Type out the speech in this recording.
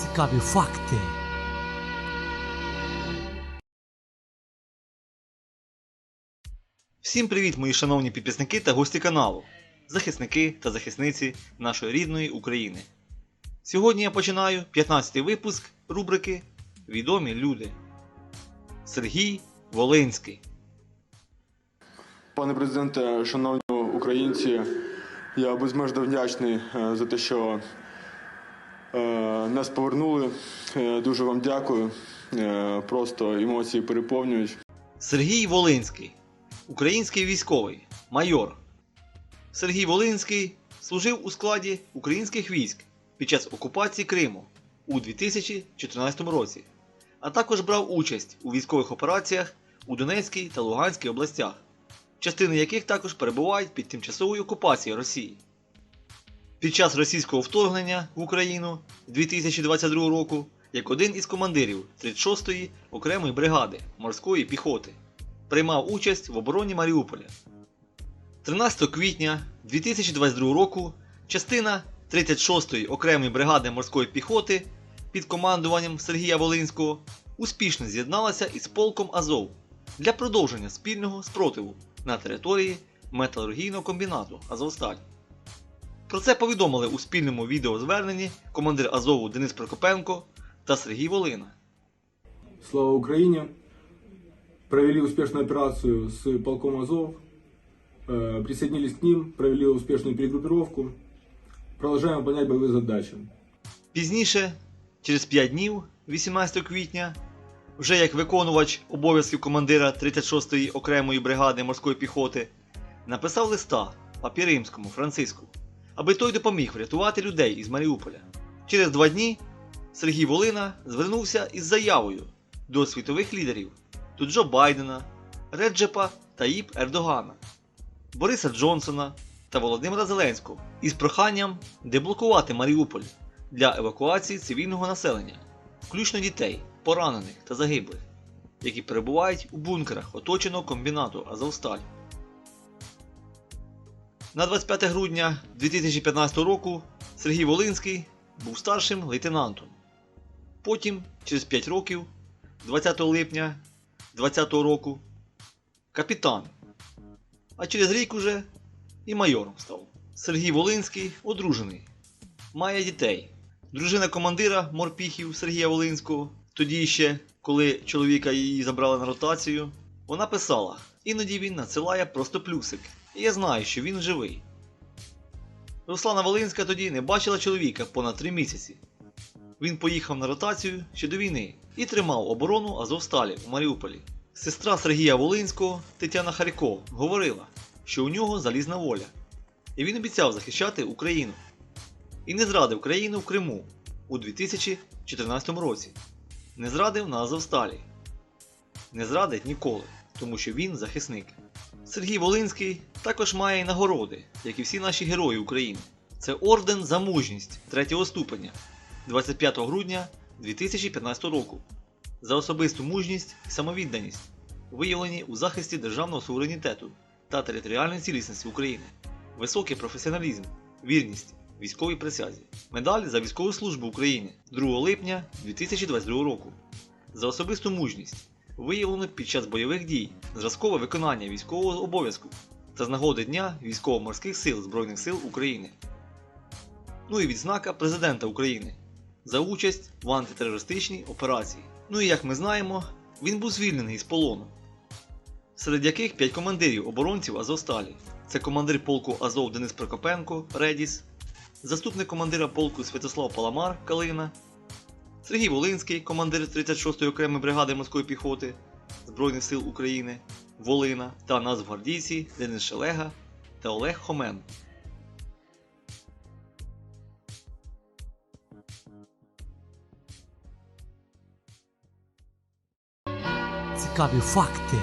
Цікаві факти. Всім привіт, мої шановні підписники та гості каналу, захисники та захисниці нашої рідної України. Сьогодні я починаю 15-й випуск рубрики Відомі люди. Сергій Волинський. Пане президенте, шановні українці, я безмежно вдячний е, за те, що е, нас повернули. Е, Дуже вам дякую. Е, Просто емоції переповнюють. Сергій Волинський. Український військовий, майор. Сергій Волинський служив у складі українських військ під час окупації Криму у 2014 році, а також брав участь у військових операціях у Донецькій та Луганській областях, частини яких також перебувають під тимчасовою окупацією Росії. Під час російського вторгнення в Україну 2022 року як один із командирів 36-ї окремої бригади морської піхоти приймав участь в обороні Маріуполя. 13 квітня 2022 року частина 36-ї окремої бригади морської піхоти під командуванням Сергія Волинського успішно з'єдналася із полком Азов для продовження спільного спротиву на території металургійного комбінату Азовсталь. Про це повідомили у спільному відеозверненні командир Азову Денис Прокопенко та Сергій Волина. Слава Украине! Провели успешную операцию с полком Азов, э, присоединились к ним, провели успешную перегруппировку, продолжаем выполнять боевые задачи. Пізніше, через 5 днів, 18 квітня, вже як виконувач обов'язків командира 36-ї окремої бригади морської піхоти, написав листа папі римському Франциску, аби той допоміг врятувати людей із Маріуполя. Через два дні Сергій Волина звернувся із заявою до світових лідерів до Джо Байдена, Реджепа Таїп Ердогана, Бориса Джонсона та Володимира Зеленського із проханням деблокувати Маріуполь для евакуації цивільного населення, включно дітей, поранених та загиблих, які перебувають у бункерах оточеного комбінату Азовсталь. На 25 грудня 2015 року Сергій Волинський був старшим лейтенантом. Потім, через 5 років, 20 липня 2020 року, капітан. А через рік уже і майором став. Сергій Волинський одружений, має дітей. Дружина командира морпіхів Сергія Волинського, тоді ще, коли чоловіка її забрали на ротацію, вона писала: іноді він надсилає просто плюсик, і я знаю, що він живий. Руслана Волинська тоді не бачила чоловіка понад три місяці. Він поїхав на ротацію ще до війни і тримав оборону Азовсталі у Маріуполі. Сестра Сергія Волинського Тетяна Харьков говорила, що у нього залізна воля, і він обіцяв захищати Україну. І не зрадив країну в Криму у 2014 році. Не зрадив на Азовсталі. Не зрадить ніколи, тому що він захисник. Сергій Волинський також має й нагороди, як і всі наші герої України. Це орден за мужність 3 ступеня 25 грудня 2015 року. За особисту мужність і самовідданість, виявлені у захисті державного суверенітету та територіальної цілісності України, високий професіоналізм, вірність, військовій присязі, медаль за військову службу України 2 липня 2022 року, за особисту мужність, виявлено під час бойових дій, зразкове виконання військового обов'язку та з нагоди Дня військово-морських сил Збройних сил України. Ну і відзнака Президента України за участь в антитерористичній операції. Ну і як ми знаємо, він був звільнений з полону, серед яких 5 командирів оборонців Азовсталі. Це командир полку Азов Денис Прокопенко Редіс, заступник командира полку Святослав Паламар Калина, Сергій Волинський, командир 36-ї окремої бригади морської піхоти Збройних сил України, Волина та нацгвардійці Денис Шелега та Олег Хомен. Цікаві факти.